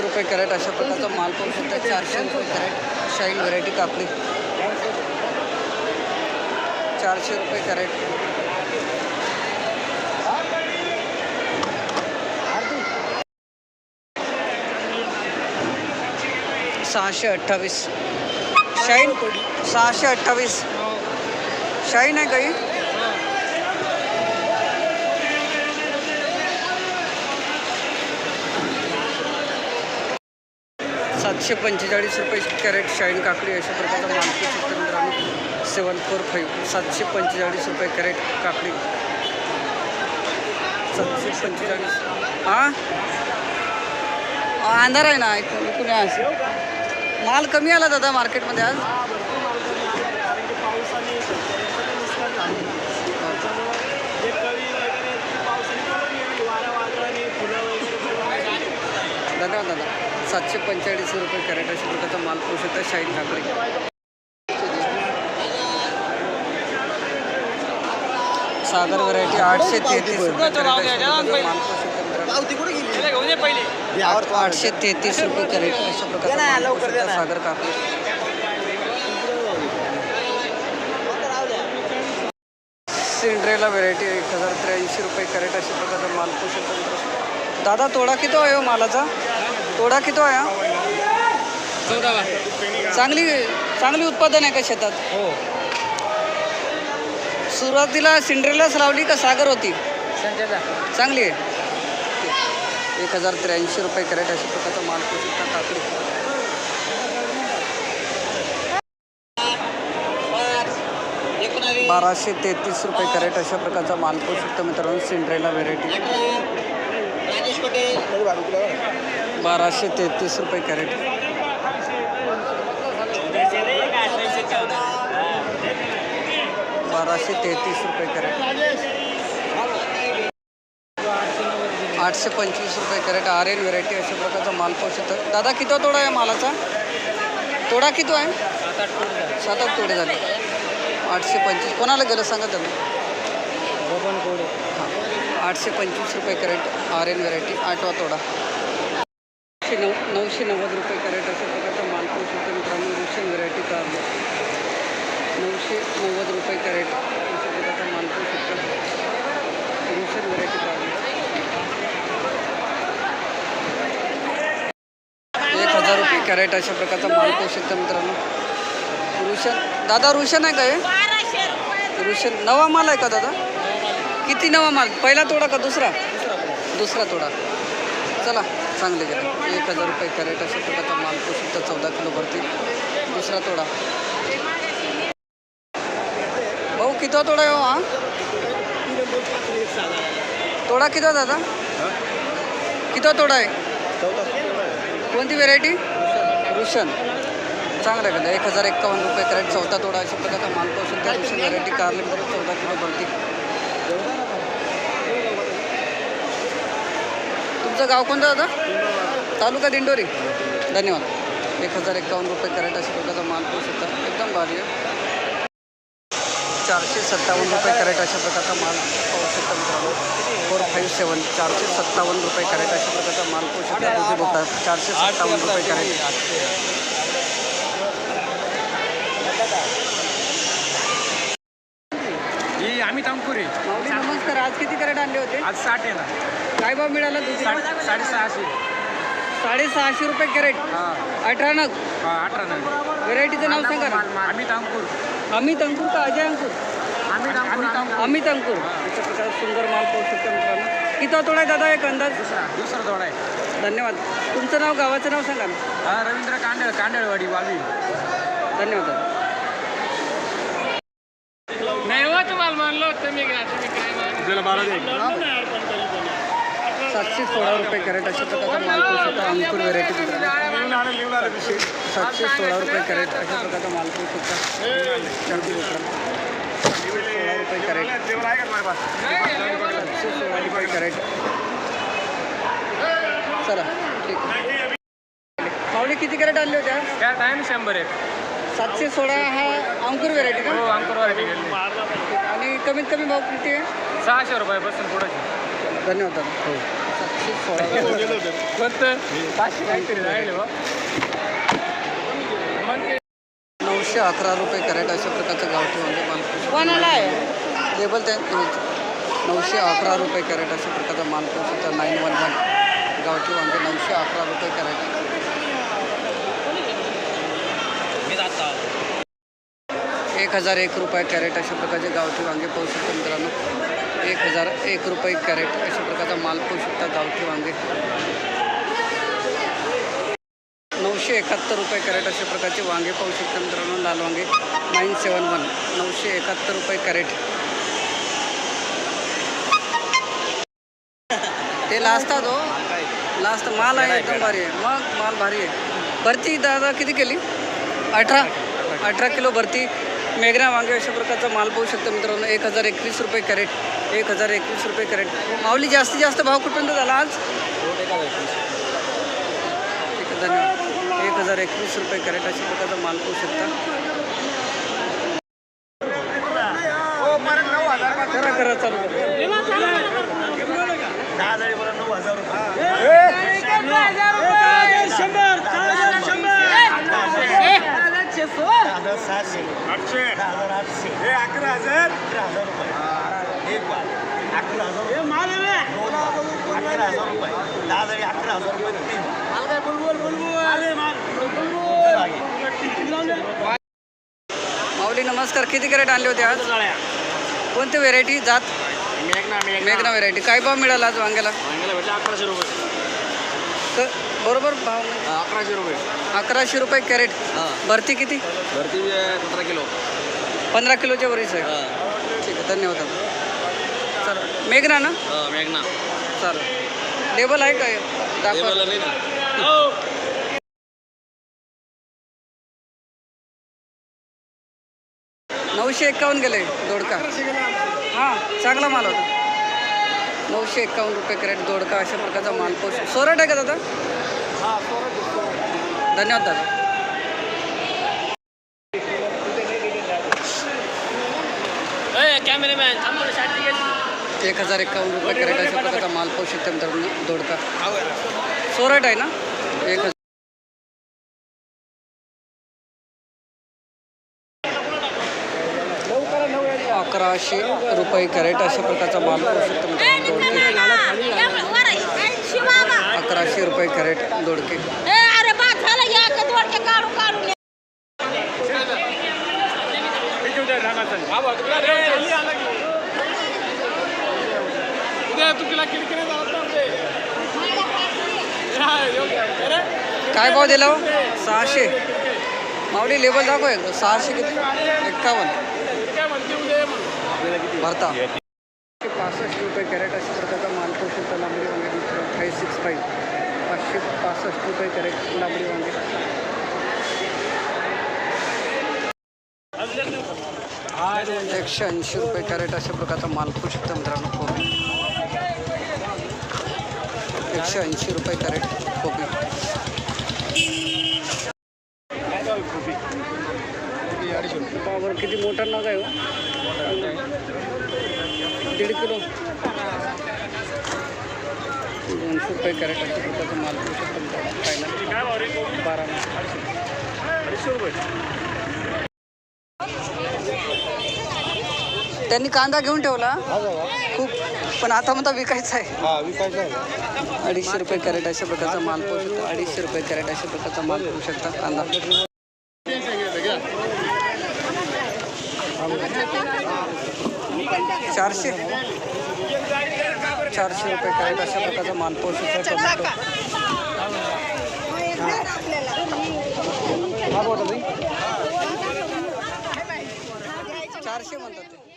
चारशे रुपये कॅरेट अशा प्रकारचा माल पाहू शकता चारशे रुपये कॅरेट शाईन व्हरायटी कापडी. चारशे रुपये कॅरेट. सहाशे अठ्ठावीस. शाईन सहाशे अठ्ठावीस. शाईन आहे काही सातशे पंचेचाळीस रुपये कॅरेट शाईन काकडी अशा प्रकारचा मालकी मित्रांनो सेवन फोर फाईव्ह. सातशे पंचेचाळीस रुपये कॅरेट काकडी. सातशे पंचेचाळीस. हां अंधार आहे ना ऐकून ऐकून असं. माल कमी आला दादा मार्केटमध्ये आज. दादा धन्यवाद दादा. सातशे पंचेचाळीस रुपये कॅरेट अशा प्रकारचा माल पाहू शकता शाईन काकडी. सागर व्हरायटी आठशे तेहतीस रुपये. आठशे तेहतीस रुपये कॅरेट अशा प्रकारचा सागर काकडी. सिंड्रेला व्हेरायटी एक हजार त्र्याऐंशी रुपये कॅरेट अशा प्रकारचा माल मित्रांनो. दादा तोडा किती आहे हो मालाचा? तोडा किती आहे हा? चांगली चांगली उत्पादन आहे का शेतात? हो. सुरुवातीला सिंड्रेलाच लावली का सागर होती? चांगली आहे. एक हजार त्र्याऐंशी रुपये कॅरेट अशा प्रकारचा माल पाहू शकता काकडी बाराशे तेहतीस रुपये कॅरेट अशा प्रकारचा माल शकता मित्रांनो सिंड्रेला व्हेरायटी बाराशे तेहतीस रुपये कॅरेट. बाराशे तेहतीस रुपये कॅरेट. आठशे पंचवीस रुपये कॅरेट आर एन व्हेरायटी अशा प्रकारचा माल पाहू शकता दादा किती तोडा आहे मालाचा? तोडा किती आहे? सात आठ तोडे झाले. आठशे पंचवीस. कोणाला गेलं सांगा त्यांना हां. आठशे पंचवीस रुपये कॅरेट आर एन व्हेरायटी आठवा तोडा. नऊशे नऊ नऊशे नव्वद रुपये कॅरेट अशा प्रकारचा माल पाहू शकतो मित्रांनो. रुशियन व्हेरायटी कारला नऊशे नव्वद रुपये कॅरेट अशा प्रकारचा माल पाहू शकतो. रुशियन व्हेरायटी कारला एक हजार रुपये कॅरेट अशा प्रकारचा माल पाहू शकता मित्रांनो. रुशन दादा रुशन आहे का हे? रुशन नवा माल आहे का दादा? किती नवा माल? पहिला तोडा का दुसरा? दुसरा तोडा. चला. चांगले गेले एक हजार रुपये कॅरेट अशा प्रकारचा माल पाहू चौदा किलो भरतील दुसरा तोडा. भाऊ किती तोडा आहे हो हा? तोडा किती दादा? किती तोडा आहे? कोणती व्हेरायटी रुशन चांगलं आहे एक हजार एक्कावन्न रुपये कॅरेट चौथा तोडा अशा प्रकारचा माल पाहू शकता रुशन व्हेरायटी कारले बरोबर चौदा किलो भरतील तुमचं गाव कोणतं दादा? तालुका दिंडोरी. धन्यवाद. एक हजार एकावन्न रुपये कॅरेट अशा प्रकारचा माल पाहू शकता एकदम भारी आहे. चारशे सत्तावन्न रुपये कॅरेट अशा प्रकारचा माल पाहू शकता मित्रांनो. फोर फाईव्ह सेवन चारशे सत्तावन्न रुपये कॅरेट अशा प्रकारचा माल पाहू शकता दुधी भोपळा चारशे सत्तावन्न रुपये कॅरेट. आम्ही माऊली नमस्कार. आज किती कॅरेट आणले होते? आज साठ आहे ना. काय भाव मिळाला साडेसहाशे. साडेसहाशे रुपये कॅरेट. हां. अठरा नग. हां अठरा नाही व्हेरायटीचं नाव सांगा ना. आम्ही तांकूर अमित अंकुर का अजय अंकुर? तांकूर अमित अंकुर प्रकारे सुंदर माल पाहू शकता मित्रांनो. किती तोडा आहे दादा एक अंदाज? दुसरा दुसरा थोडा आहे. धन्यवाद. तुमचं नाव गावाचं नाव सांगा ना. हा रवींद्र कांडळ कांडळवाडी वावी धन्यवाद दादा. सातशे सोळा रुपये कॅरेट अशा प्रकारचा माल पाहू अंकुर व्हेरायटी सातशे सोळा रुपये कॅरेट अशा प्रकारचा माल पाहू शकता सोळा रुपये कॅरेट। सातशे सोळा रुपये कॅरेट। चला ठीक। पावले किती कॅरेट आणले होते टाइम शंभर आहे सातशे सोळा हा? अंकुर व्हेरायटी का? गेली आणि कमीत कमी भाव किती आहे? सहाशे रुपयापासून पुढे. धन्यवाद हो. एकशे सोळा नऊशे अकरा रुपये कॅरेट अशा प्रकारचं गावठी वांगे माल. कोणाला आहे? लेबल त्या नऊशे अकरा रुपये कॅरेट अशा प्रकारचा माल नाईन वन वन गावठी वांगे नऊशे अकरा रुपये कॅरेट. एक हजार एक रुपये कॅरेट अशा प्रकारचे गावठी वांगे पाहू शकता मित्रांनो. एक हजार एक रुपये कॅरेट अशा प्रकारचा माल पाहू शकता गावठी वांगे. नऊशे एकाहत्तर रुपये कॅरेट अशा प्रकारचे वांगे पाहू शकता मित्रांनो लाल वांगे. नाईन सेवन वन नऊशे एकाहत्तर रुपये कॅरेट. ते लास्ट हो. लास्ट माल आहे एकदम भारी आहे. मग माल भारी आहे. भरती दादा किती केली? अठरा. अठरा किलो भरती. मेघना वांगे अशा प्रकारचा माल पाहू शकता मित्रांनो. एक हजार एकवीस रुपये कॅरेट एक हजार एकवीस रुपये कॅरेट. माऊली जास्तीत जास्त भाव कुठपर्यंत झाला आज? ठीक आहे एक हजार एकवीस रुपये कॅरेट अशा प्रकारचा माल पाहू शकता करा करा चालू करा दहा हजार बरं नऊ हजार रुपये दहा हजार सहाशे आठशे दहा हजार आठशे हे अकरा हजार अकरा हजार रुपये एक बार अकरा हजार रुपये अकरा हजार रुपये दहा हजार अकरा हजार रुपये तीन बार. माऊली नमस्कार. किती कॅरेट आणले होते आज? कोणते व्हेरायटी जात? मेघना व्हेरायटी काय भाव मिळाला आज वांग्याला? वांग्याला भेटला अकराशे रुपये बरोबर भाव. अकराशे रुपये अकराशे रुपये कॅरेट. भरती किती? भरती सतरा किलो. पंधरा किलोच्या वरीच आहे. धन्यवाद. चला मेघना ना? मेघना. चालेल लेबल आहे काय दाखवा. नऊशे एक्कावन्न गेले दोडका. हां चांगला माल होता. नऊशे एक्कावन्न रुपये कॅरेट दोडका अशा प्रकारचा माल पोष सोरट आहे का दादा? धन्यवाद दादा. कॅमेरामॅन एक हजार एक्कावन्न रुपये कॅरेट अशा प्रकारचा माल पाहू शकता मित्रांनो दोडका सोरट आहे ना? एक हजार। अकराशे रुपये कॅरेट अशा प्रकारचा माल पाहू शकता मित्रांनो दोडके। अकराशे रुपये कॅरेट दोडके। काय भाव दिला हो? सहाशे. माऊली लेबल दाखव एकदा. सहाशे किती? एक्कावन्न. भरता. पासष्ट रुपये कॅरेट अशा प्रकारचा माल पाहू लांबडी वांगे फाईव्ह सिक्स फाईव्ह पाचशे पासष्ट रुपये कॅरेट लांबडी वांगे. एकशे ऐंशी रुपये कॅरेट अशा प्रकारचा माल पाहू शकता मित्रांनो कोबी एकशे ऐंशी रुपये कॅरेट कोबी किती नग दीड किलो। दोनशे रुपये अशा माल फायनल बारा रुपये त्यांनी कांदा घेऊन ठेवला. खूप पण आता म्हणता विकायचा आहे. हा विकायचं आहे. अडीचशे रुपये कॅरेट अशा प्रकारचा माल पाहू शकता. अडीचशे रुपये कॅरेट अशा प्रकारचा माल पाहू शकता कांदा. चारशे. चारशे रुपये कॅरेट अशा प्रकारचा माल पाहू शकता. चारशे म्हणतात ते.